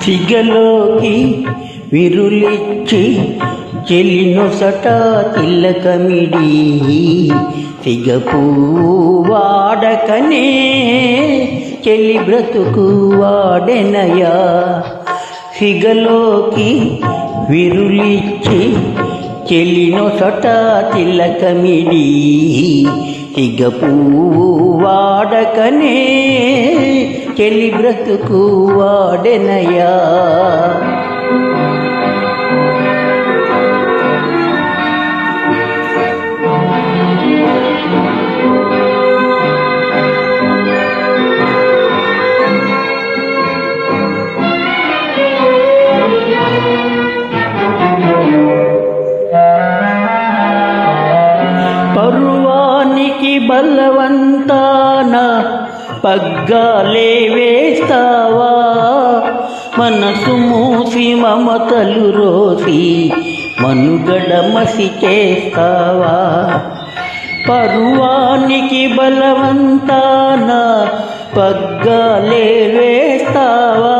సిగలోకి విరులిచ్చి చెలినొసట తిల్లకమిడి సిగపూ వాడకనే చెలి బ్రతుకు వాడెనయా? సిగలోకి విరులిచ్చి చెలినొసట తిగ పువ్వు వాడకనే చెలి బ్రతుకు వాడెనయా. పరువానికి బలవంతాన పగ్గాలే వేస్తావా? మనసు మూసి మమతలు రోసి మనుగడ మసికేస్తావా? పరువానికి బలవంతాన పగ్గాలే వేస్తావా?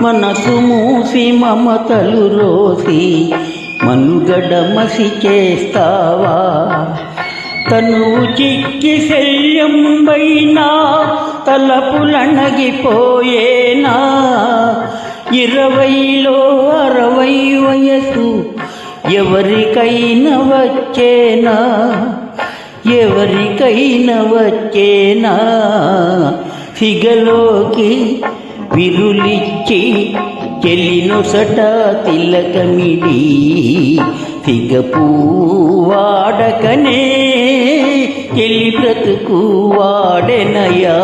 మనసు మూసి మమతలు రోసి మనుగడ మసికేస్తావా? తనువు చిక్కి శల్యంబైనా తలపులణగిపోయేనా ఇరవైలో అరవై వయసు ఎవరికైనా వచ్చేనా? ఎవరికైనా వచ్చేనా? సిగలోకి విరులిచ్చి చెల్లినొసట తిలకమిడి సిగపూ పూవాడకనే చెల్లి బ్రతుకు వాడెనయా?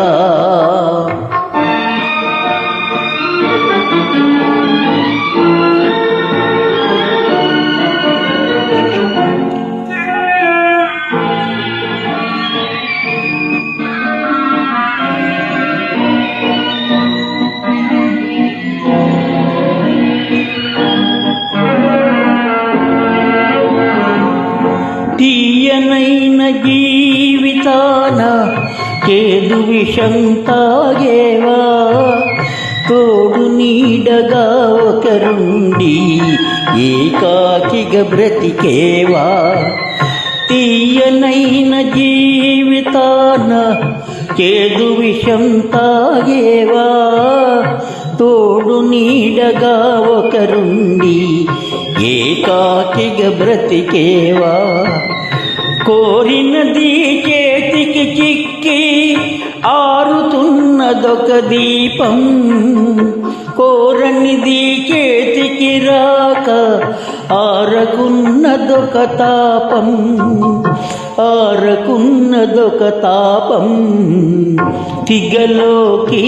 తీయనైన జీవితాన చేదు విషం తాగేవా? తోడు నీడగా ఒకరుండి ఏకాకిగా బ్రతికేవా? తీయనైన జీవితాన చేదు విషం తాగేవా? తోడు నీడగా ఒకరుండి ఏకాకిగ బ్రతికేవా కోరినది చేతికి చిక్కి ఆరుతున్నదొక దీపం కోరనిది చేతికి రాక ఆరకున్నదొక తాపం ఆరకున్నదొక తాపం తిగలోకి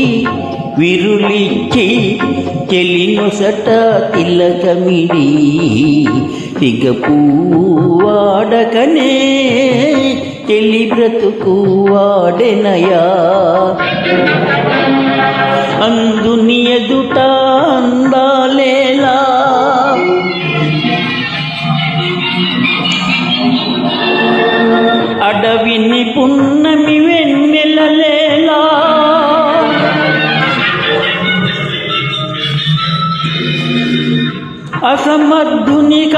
విరులిచ్చి చెలినొసట తిలకమిడి సిగపూ పూవాడకనే చెలి బ్రతుకు వాడెనయా. అందుని ఎదుట అసమర్థునికి